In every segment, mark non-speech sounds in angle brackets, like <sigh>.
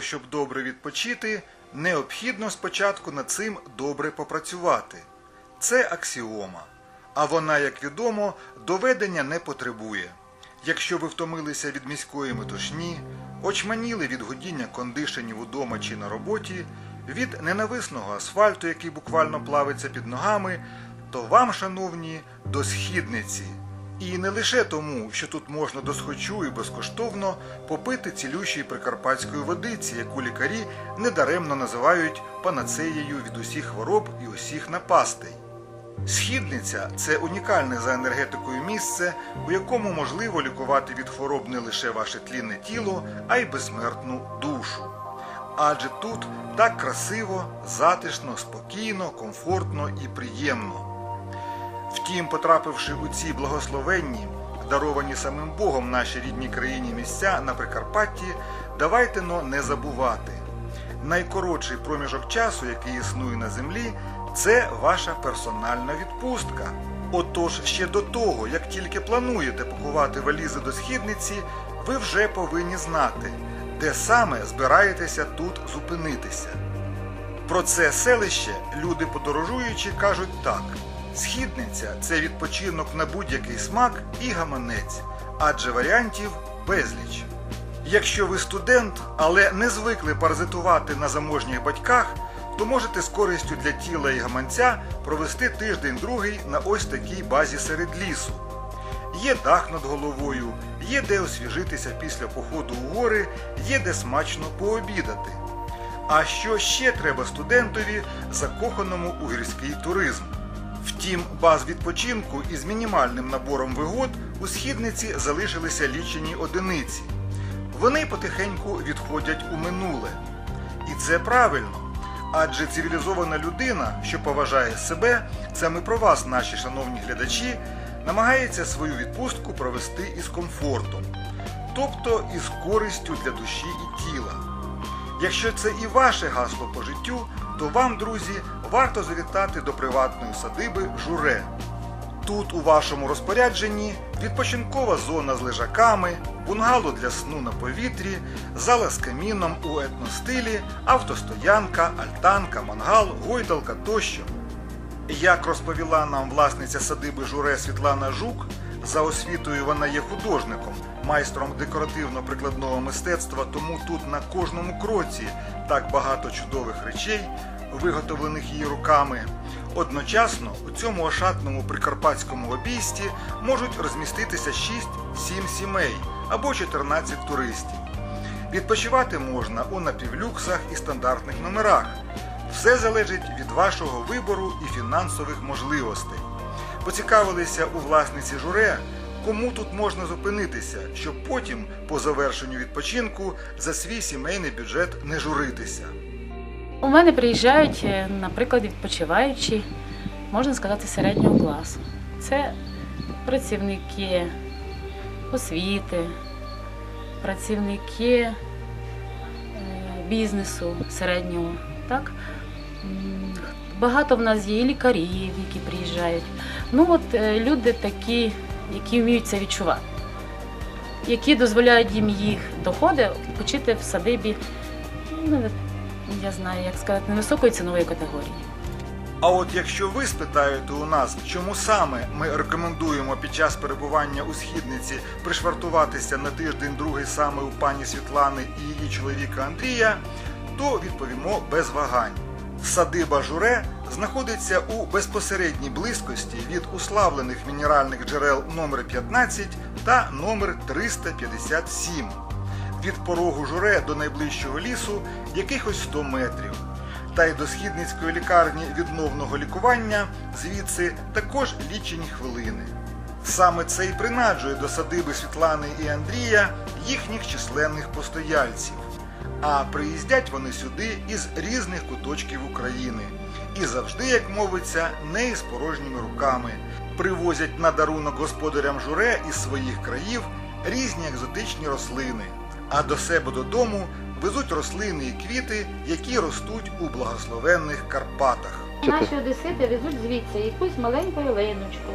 щоб добре відпочити, необхідно спочатку над цим добре попрацювати. Це аксіома. А вона, як відомо, доведення не потребує. Якщо ви втомилися від міської метушні, очманіли від гудіння кондишенів удома чи на роботі, від ненависного асфальту, який буквально плавиться під ногами, то вам, шановні, до східниці. І не лише тому, що тут можна досхочу і безкоштовно попити цілющої прикарпатської водиці, яку лікарі недаремно називають панацеєю від усіх хвороб і усіх напастей. Східниця це унікальне за енергетикою місце, у якому можливо лікувати від хвороб не лише ваше тлінне тіло, а й безсмертну душу. Адже тут так красиво, затишно, спокійно, комфортно і приємно. Втім, потрапивши у ці благословенні, даровані самим Богом нашій рідній країні місця на Прикарпатті, давайте но не забувати. Найкоротший проміжок часу, який існує на землі, це ваша персональна відпустка. Отож, ще до того, як тільки плануєте пакувати валізи до східниці, ви вже повинні знати, де саме збираєтеся тут зупинитися. Про це селище люди подорожуючи кажуть так: східниця це відпочинок на будь-який смак і гаманець, адже варіантів безліч. Якщо ви студент, але не звикли паразитувати на заможніх батьках, то можете з користю для тіла і гаманця провести тиждень другий на ось такій базі серед лісу. Є дах над головою, є де освіжитися після походу у гори, є де смачно пообідати. А що ще треба студентові, закоханому у гірський туризм? Втім, баз відпочинку із мінімальним набором вигод у східниці залишилися лічені одиниці. Вони потихеньку відходять у минуле. І це правильно. Адже цивілізована людина, що поважає себе, ми про вас, наші шановні глядачі, намагається свою відпустку провести із комфортом, тобто із користю для душі і тіла. Якщо це і ваше гасло по життю, то вам, друзі, варто завітати до приватної садиби Журе. Тут у вашому розпорядженні відпочинкова зона з лежаками, бунгало для сну на повітрі, зала з каміном у етностилі, автостоянка, альтанка, мангал, гойдалка тощо. Як розповіла нам власниця садиби Журе Світлана Жук, за освітою вона є художником, майстром декоративно-прикладного мистецтва, тому тут на кожному кроці так багато чудових речей, виготовлених її руками. Одночасно у цьому ошатному прикарпатському обійсті можуть розміститися 6-7 сімей або 14 туристів. Відпочивати можна у напівлюксах і стандартних номерах. Все залежить від вашого вибору і фінансових можливостей. Поцікавилися у власниці журе, кому тут можна зупинитися, щоб потім, по завершенню відпочинку, за свій сімейний бюджет не журитися. У мене приїжджають, е, наприклад, відпочиваючі, можна сказати, середнього класу. Це працівники освіти, працівники е, бізнесу середнього. Так? Багато в нас є і лікарів, які приїжджають. Ну от е, люди такі, які вміють це відчувати, які дозволяють їм їх доходи відпочити в садибі. Ну, я знаю, як сказати, невисокої цінової категорії. А от якщо ви спитаєте у нас, чому саме ми рекомендуємо під час перебування у східниці пришвартуватися на тиждень другий саме у пані Світлани і її чоловіка Андрія, то відповімо без вагань. Садиба Журе знаходиться у безпосередній близькості від уславлених мінеральних джерел номер 15 та номер 357. Від порогу Журе до найближчого лісу якихось 100 метрів. Та й до східницької лікарні відновного лікування звідси також лічені хвилини. Саме це й принаджує до садиби Світлани і Андрія їхніх численних постояльців. А приїздять вони сюди із різних куточків України. І завжди, як мовиться, не із порожніми руками. Привозять на дарунок господарям журе із своїх країв різні екзотичні рослини, а до себе додому везуть рослини і квіти, які ростуть у благословенних Карпатах. Наші одесити везуть звідси якусь маленьку ялиночку.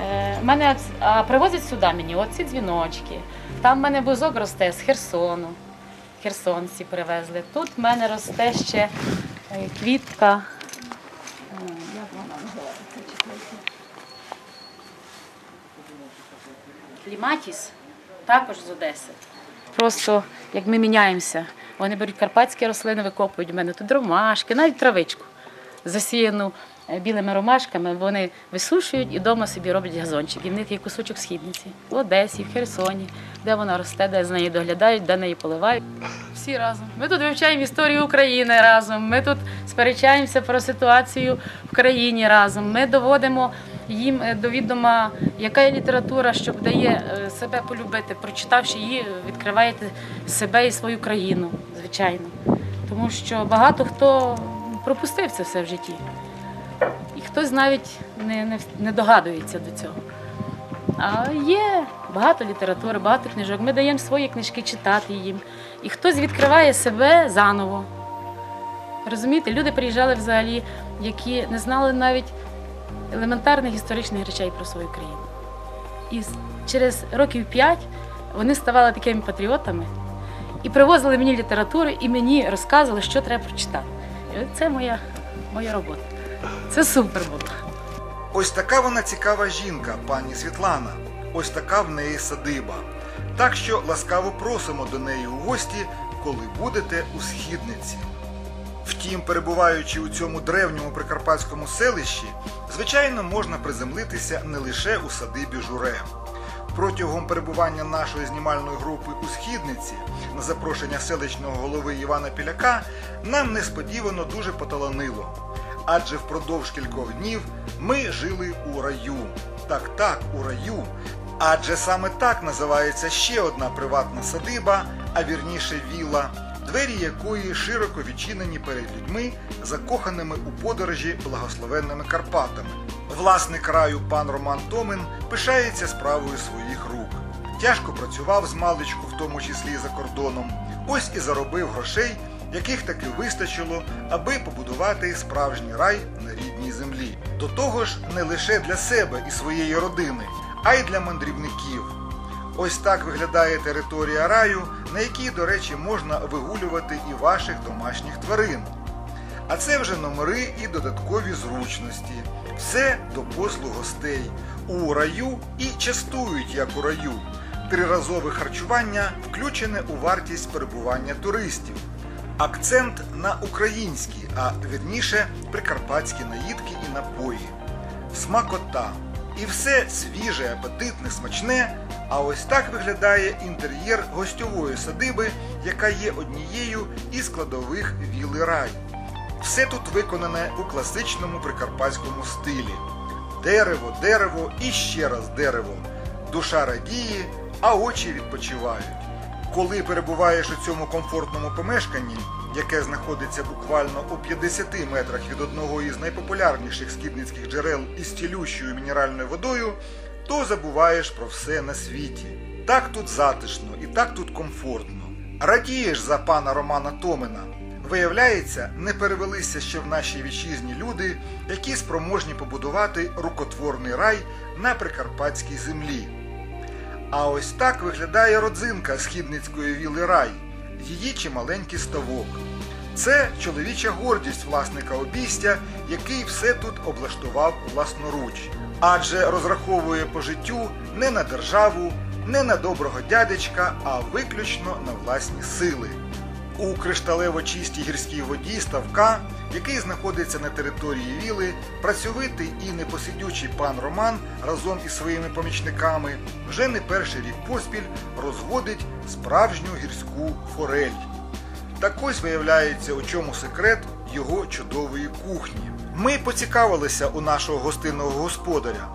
Е, мене а, привозять сюди мені оці дзвіночки. Там в мене бузок росте з Херсону. Херсонці привезли. Тут в мене росте ще е, квітка. Кліматіс, також з Одеси. Просто як ми міняємося, вони беруть карпатські рослини, викопують у мене тут ромашки, навіть травичку засіяну білими ромашками, вони висушують і вдома собі роблять газончик. І в них є кусочок східниці в Одесі, в Херсоні, де вона росте, де з неї доглядають, де неї поливають. Всі разом. Ми тут вивчаємо історію України разом. Ми тут сперечаємося про ситуацію в країні разом. Ми доводимо їм е, до відома, яка є література, що дає е, себе полюбити. Прочитавши її, відкриваєте себе і свою країну, звичайно. Тому що багато хто пропустив це все в житті. Хтось навіть не, не, не догадується до цього. А є багато літератури, багато книжок. Ми даємо свої книжки читати їм. І хтось відкриває себе заново. Розумієте, люди приїжджали взагалі, які не знали навіть елементарних історичних речей про свою країну. І через років п'ять вони ставали такими патріотами і привозили мені літературу, і мені розказували, що треба прочитати. І це моя, моя робота. Це супер було. Ось така вона цікава жінка, пані Світлана. Ось така в неї садиба. Так що ласкаво просимо до неї у гості, коли будете у східниці. Втім, перебуваючи у цьому древньому прикарпатському селищі, звичайно, можна приземлитися не лише у садибі Журе. Протягом перебування нашої знімальної групи у східниці на запрошення селищного голови Івана Піляка нам несподівано дуже поталанило. Адже впродовж кількох днів ми жили у раю. Так, так, у раю. Адже саме так називається ще одна приватна садиба, а вірніше вілла, двері якої широко відчинені перед людьми, закоханими у подорожі благословенними Карпатами. Власник раю пан Роман Томин пишається справою своїх рук. Тяжко працював з маличку, в тому числі за кордоном. Ось і заробив грошей, яких таки вистачило, аби побудувати справжній рай на рідній землі. До того ж, не лише для себе і своєї родини, а й для мандрівників. Ось так виглядає територія раю, на якій, до речі, можна вигулювати і ваших домашніх тварин. А це вже номери і додаткові зручності. Все до послуг гостей. У раю і частують, як у раю. Триразове харчування включене у вартість перебування туристів. Акцент на українські, а вірніше прикарпатські наїдки і напої. Смакота. І все свіже, апетитне, смачне. А ось так виглядає інтер'єр гостьової садиби, яка є однією із складових віли рай. Все тут виконане у класичному прикарпатському стилі. Дерево, дерево і ще раз дерево. Душа радіє, а очі відпочивають. Коли перебуваєш у цьому комфортному помешканні, яке знаходиться буквально у 50 метрах від одного із найпопулярніших скідницьких джерел із цілющою мінеральною водою, то забуваєш про все на світі. Так тут затишно і так тут комфортно. Радієш за пана Романа Томина. Виявляється, не перевелися ще в нашій вітчизні люди, які спроможні побудувати рукотворний рай на прикарпатській землі. А ось так виглядає родзинка східницької віли рай, її чималенький ставок. Це чоловіча гордість власника обійстя, який все тут облаштував власноруч, адже розраховує по життю не на державу, не на доброго дядечка, а виключно на власні сили. У кришталево чистій гірській воді ставка, який знаходиться на території віли, працьовитий і непосидючий пан Роман разом із своїми помічниками вже не перший рік поспіль розводить справжню гірську форель. Так ось виявляється, у чому секрет його чудової кухні. Ми поцікавилися у нашого гостинного господаря,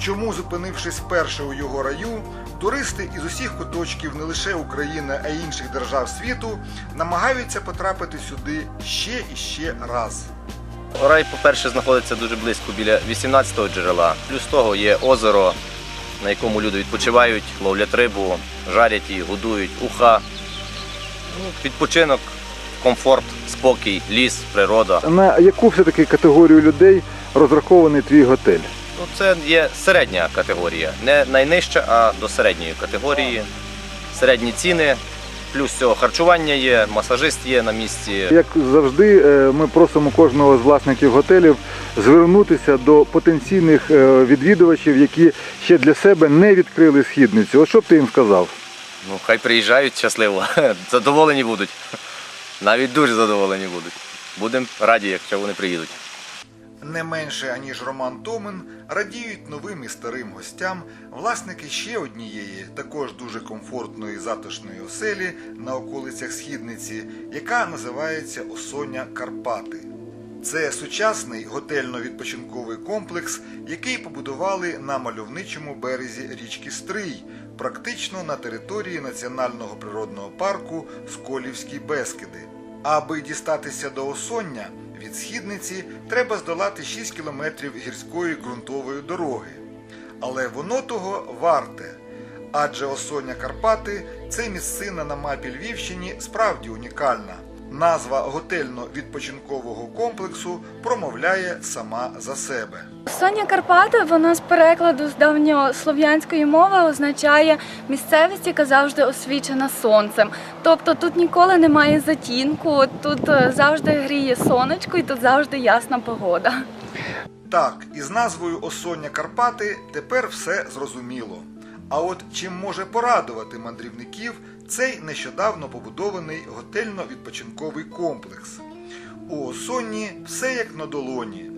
чому, зупинившись вперше у його раю, туристи із усіх куточків не лише України, а й інших держав світу намагаються потрапити сюди ще і ще раз. Рай, по-перше, знаходиться дуже близько біля 18-го джерела. Плюс того є озеро, на якому люди відпочивають, ловлять рибу, жарять її, годують, уха. Ну, Відпочинок, комфорт, спокій, ліс, природа. На яку все-таки категорію людей розрахований твій готель? Ну, це є середня категорія. Не найнижча, а до середньої категорії. Середні ціни, Плюс цього харчування є, масажист є на місці. Як завжди, е, ми просимо кожного з власників готелів звернутися до потенційних е, відвідувачів, які ще для себе не відкрили східницю. От що б ти їм сказав? Ну, хай приїжджають щасливо, <laughs> задоволені будуть. Навіть дуже задоволені будуть. Будемо раді, якщо вони приїдуть. Не менше аніж Роман Томин радіють новим і старим гостям власники ще однієї, також дуже комфортної затишної оселі на околицях Східниці, яка називається Осоня Карпати. Це сучасний готельно-відпочинковий комплекс, який побудували на мальовничому березі річки Стрий, практично на території національного природного парку Сколівські Бескиди. Аби дістатися до Осоння від східниці треба здолати 6 кілометрів гірської ґрунтової дороги. Але воно того варте. Адже Осоння Карпати це місцина на мапі Львівщині справді унікальна. Назва готельно-відпочинкового комплексу промовляє сама за себе. Соня Карпати, вона з перекладу з давньослов'янської мови означає місцевість, яка завжди освічена сонцем. Тобто тут ніколи немає затінку, тут е, завжди гріє сонечко і тут завжди ясна погода. Так, із назвою Осоння Карпати тепер все зрозуміло. А от чим може порадувати мандрівників цей нещодавно побудований готельно-відпочинковий комплекс? У Осонні все як на долоні.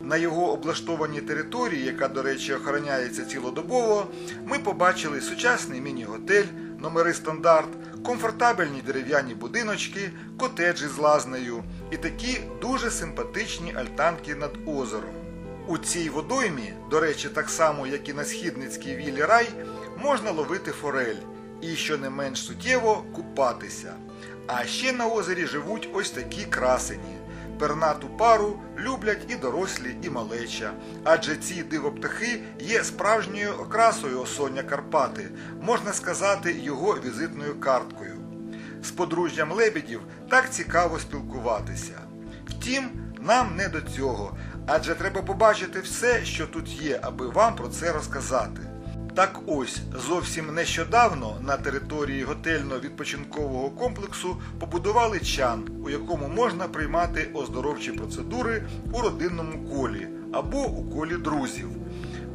На його облаштованій території, яка, до речі, охороняється цілодобово, ми побачили сучасний міні-готель, номери стандарт, комфортабельні дерев'яні будиночки, котеджі з лазнею і такі дуже симпатичні альтанки над озером. У цій водоймі, до речі, так само як і на східницькій вілі рай, можна ловити форель і, що не менш суттєво, купатися. А ще на озері живуть ось такі красені. Пернату пару люблять і дорослі, і малеча, адже ці дивоптахи є справжньою окрасою осоння Карпати, можна сказати, його візитною карткою. З подружжям лебедів так цікаво спілкуватися. Втім, нам не до цього, адже треба побачити все, що тут є, аби вам про це розказати. Так ось зовсім нещодавно на території готельно-відпочинкового комплексу побудували чан, у якому можна приймати оздоровчі процедури у родинному колі або у колі друзів.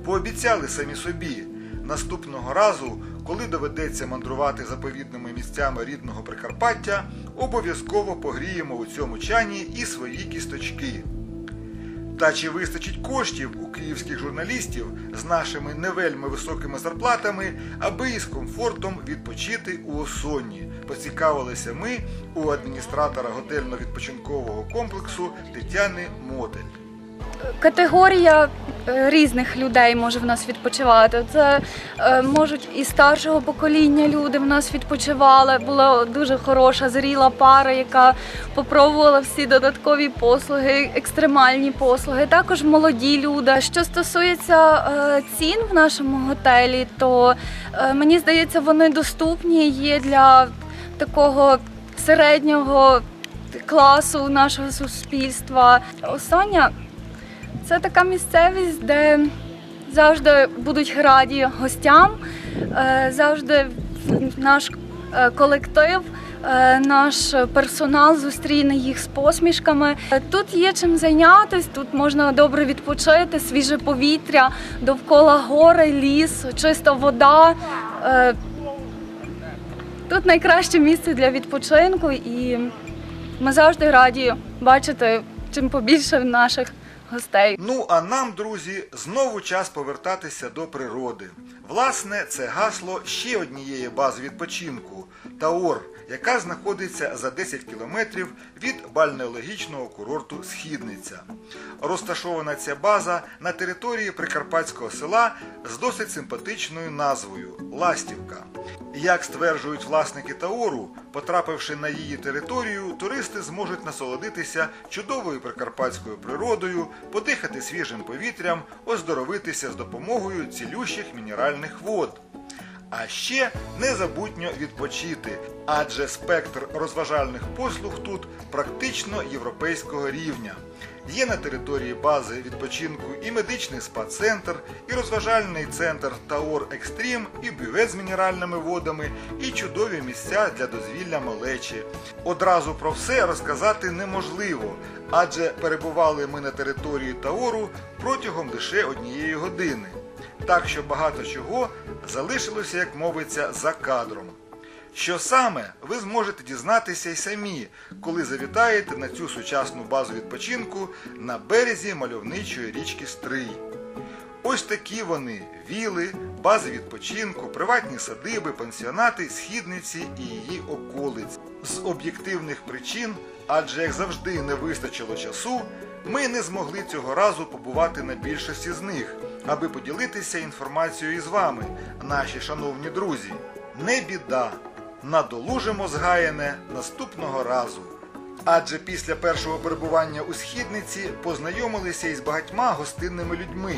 Пообіцяли самі собі наступного разу, коли доведеться мандрувати заповідними місцями рідного Прикарпаття, обов'язково погріємо у цьому чані і свої кісточки. Та чи вистачить коштів у київських журналістів з нашими не вельми високими зарплатами, аби із комфортом відпочити у Осонні? Поцікавилися ми у адміністратора готельно-відпочинкового комплексу Тетяни Мотель. Категорія е, різних людей може в нас відпочивати. Це е, можуть і старшого покоління люди в нас відпочивали. Була дуже хороша зріла пара, яка попробувала всі додаткові послуги, екстремальні послуги. Також молоді люди. Що стосується е, цін в нашому готелі, то мені здається, вони доступні є для такого середнього класу нашого суспільства. Осоня це така місцевість, де завжди будуть раді гостям, е, завжди наш е, колектив, е, наш персонал зустріне їх з посмішками. Тут є чим зайнятися, тут можна добре відпочити, свіже повітря, довкола гори, ліс, чиста вода. Тут найкраще місце для відпочинку, і ми завжди раді бачити чим побільше наших гостей. Ну а нам, друзі, знову час повертатися до природи. Власне, це гасло ще однієї бази відпочинку Таор, яка знаходиться за 10 кілометрів від бальнеологічного курорту Східниця. Розташована ця база на території прикарпатського села з досить симпатичною назвою Ластівка. Як стверджують власники Таору, потрапивши на її територію, туристи зможуть насолодитися чудовою прикарпатською природою, подихати свіжим повітрям, оздоровитися з допомогою цілющих мінеральних вод. А ще незабутньо відпочити, адже спектр розважальних послуг тут практично європейського рівня. Є на території бази відпочинку і медичний спа-центр, і розважальний центр Таор Екстрім, і бювет з мінеральними водами, і чудові місця для дозвілля малечі. Одразу про все розказати неможливо, адже перебували ми на території Таору протягом лише однієї години. Так що багато чого залишилося, як мовиться, за кадром. Що саме ви зможете дізнатися й самі, коли завітаєте на цю сучасну базу відпочинку на березі мальовничої річки Стрий. Ось такі вони віли, бази відпочинку, приватні садиби, пансіонати, східниці і її околиць. З об'єктивних причин, адже як завжди не вистачило часу, ми не змогли цього разу побувати на більшості з них, аби поділитися інформацією із вами, наші шановні друзі. Не біда, надолужимо згаяне наступного разу. Адже після першого перебування у східниці познайомилися із багатьма гостинними людьми,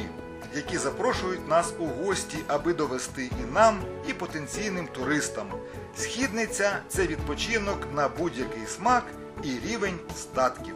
які запрошують нас у гості, аби довести і нам, і потенційним туристам. Східниця це відпочинок на будь-який смак і рівень статків.